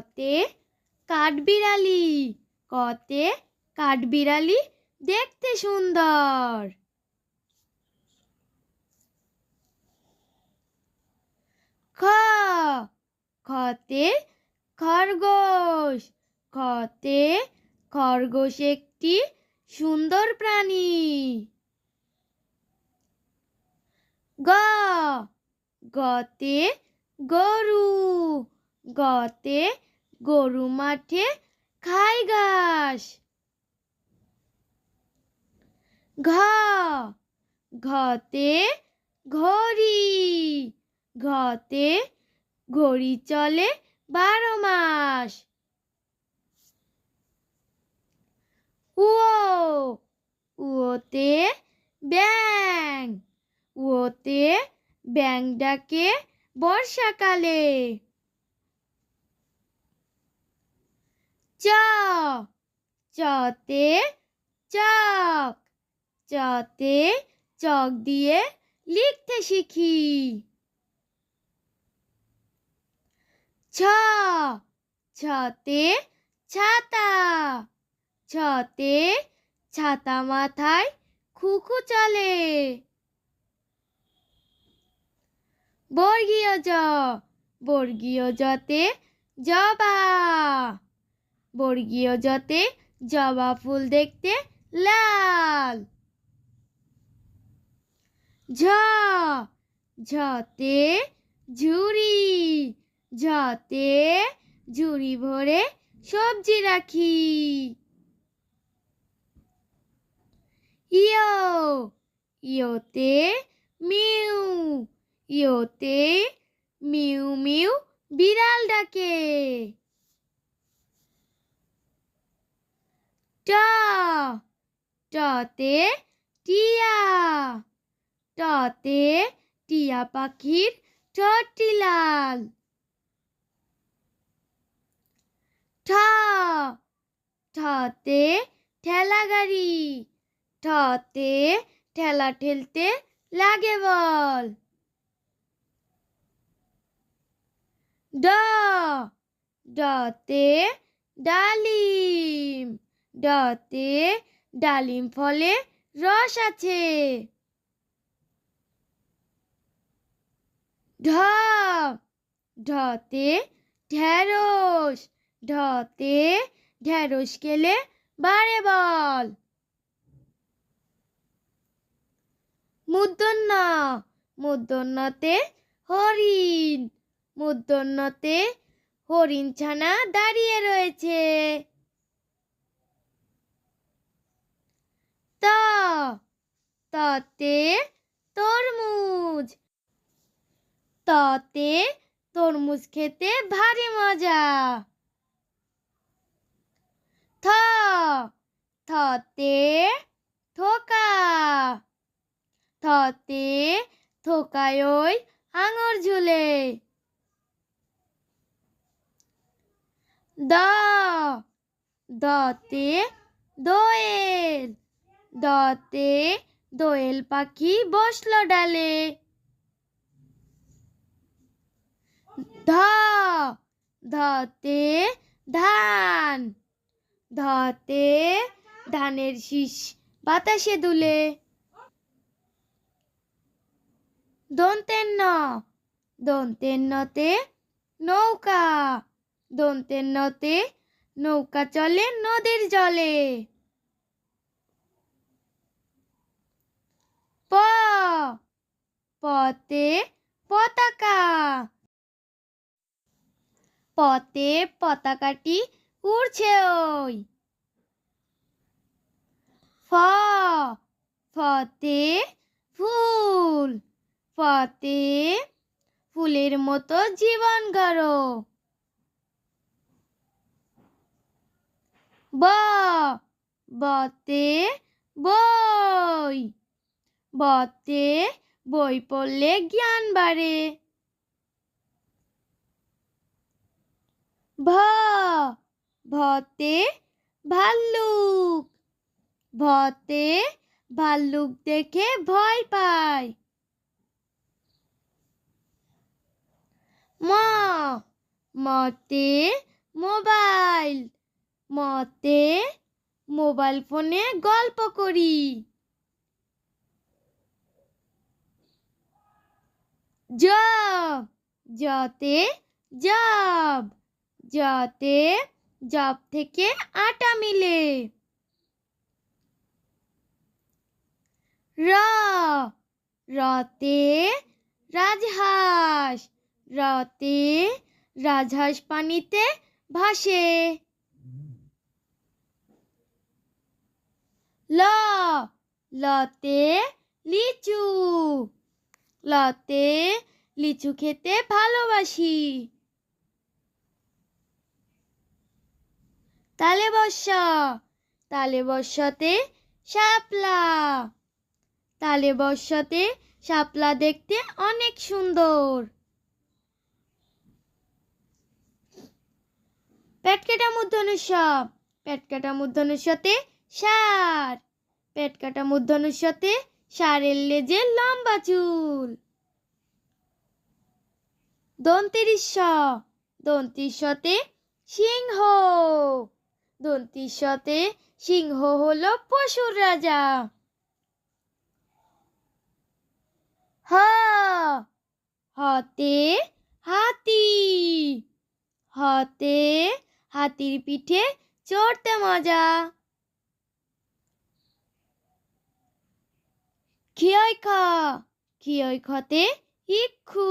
কতে কাঠবিড়ালি কতে কাঠবিড়ালি দেখতে সুন্দর। খ, খতে খরগোশ খতে খরগোশ একটি সুন্দর প্রাণী। গ, গতে গরু, গতে গরু মাঠে খায় ঘাস। ঘ, ঘতে ঘড়ি। ঘতে ঘড়ি চলে বারো মাস। উও উওতে ব্যাং উওতে ব্যাং ডাকে বর্ষাকালে। চ, চতে চক চতে চক দিয়ে লিখতে শিখি। ছ, ছতে ছাতা ছতে ছাতা মাথায় খুকু চলে। বর্গীয় জ, বর্গীয় জতে জবা। বর্গীয় জতে জবা ফুল দেখতে লাল। ঝ, ঝতে ঝুড়ি ঝতে ঝুড়ি ভরে সবজি রাখি। ইয়ো, ইয়তে মিউ, ইয়োতে মিউ মিউ বিড়াল ডাকে। ট টতে টিয়া টতে টিয়া পাখির ঠোঁটটি ঠ ঠতে ঠেলা গাড়ি ঠতে ঠেলা ঠেলতে লাগে বল। ড ডতে ডালিম ডতে ডালিম ফলে রস আছে। ঢ, ঢতে ঢেঁড়স ঢতে ঢেঁড়স খেলে বারে বল। মুদ্দন্ন মুদ্দন্নতে হরিণ মুদ্দন্নতে হরিণ ছানা দাঁড়িয়ে রয়েছে। ত, ততে তরমুজ। ততে তরমুজ খেতে ভারী মজা। থ, থতে থোকা। থতে থোকায় ওই ঝুলে। দ, দতে দোয়েল। দতে দোয়েল পাখি বসল ডালে। ধ, ধতে ধান, ধতে ধানের শীষ বাতাসে দুলে। দন্তের ন নতে নৌকা দন্তের নতে নৌকা চলে নদীর জলে। প। পতে পতাকা। পতে পতাকাটি উড়ছে ওই। ফ। ফতে ফুল। ফতে ফুলের মতো জীবন গড়ো। ব। বতে বই। বতে বই পড়লে জ্ঞান বাড়ে। ভ, ভতে ভাল্লুক। ভতে ভাল্লুক দেখে ভয় পায়। ম, মতে মোবাইল। মতে মোবাইল ফোনে গল্প করি। জ জতে জব জতে জব থেকে আটা মিলে। র, রতে রাজহাঁস রতে রাজহাঁস পানিতে ভাসে। ল, লতে লিচু লতে লিচু খেতে ভালোবাসি। তালে বর্ষা, তালে বর্ষাতে শাপলা। তালে বর্ষাতে শাপলা দেখতে অনেক সুন্দর। পেটকাটা মূর্ধনের সব পেটকাটা মূর্ধনের সাথে সার। পেটকাটা মূর্ধনের সারের লেজে লম্বা চুল। দন্তেরিস দন্তির সাথে সিংহ। দন্তির সাথে সিংহ হল পশুর রাজা। হ। হতে হাতি। হতে হাতির পিঠে চড়তে মজা। খিয়ই খ খিয়ই খতে ইক্ষু।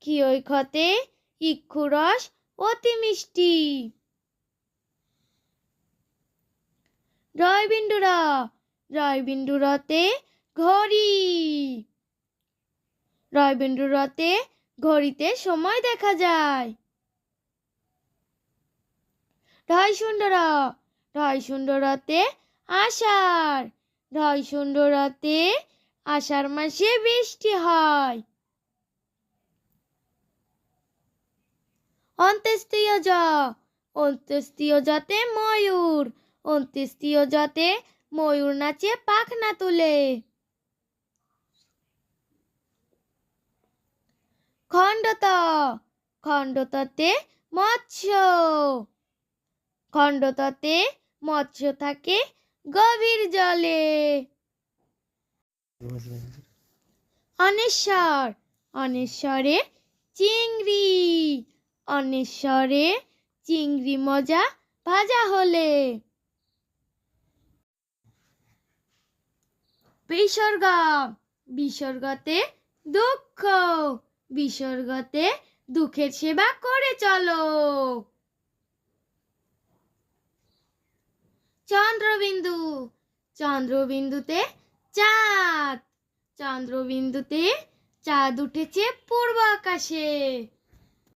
খিয়ই খতে ইক্ষু রস অতি মিষ্টি। রয় রয় বিন্দুরতে ঘড়ি। রয় বিন্দুরতে ঘড়িতে সময় দেখা যায়। ঢয় সুন্দর ঢয় সুন্দরতে আষাঢ়। ঢয় সুন্দরতে আষাঢ় মাসে বৃষ্টি হয়। অন্ত্যেষ্টিয় জ, অন্ত্যেষ্টিয় ময়ূর, অন্ত্যেষ্টিয় যাতে ময়ূর নাচে পাখনা তুলে। খণ্ডত, খণ্ডততে মৎস্য খণ্ডততে মৎস্য থাকে গভীর জলে। অনেশ্বর, অনেশ্বরে চিংড়ি অনেশ্বরে চিংড়ি মজা ভাজা হলে। বিসর্গ, বিসর্গতে দুঃখ, বিসর্গতে দুঃখের সেবা করে চলো। চন্দ্রবিন্দু। চন্দ্রবিন্দুতে চাঁদ। চন্দ্রবিন্দুতে চাঁদ উঠেছে পূর্ব আকাশে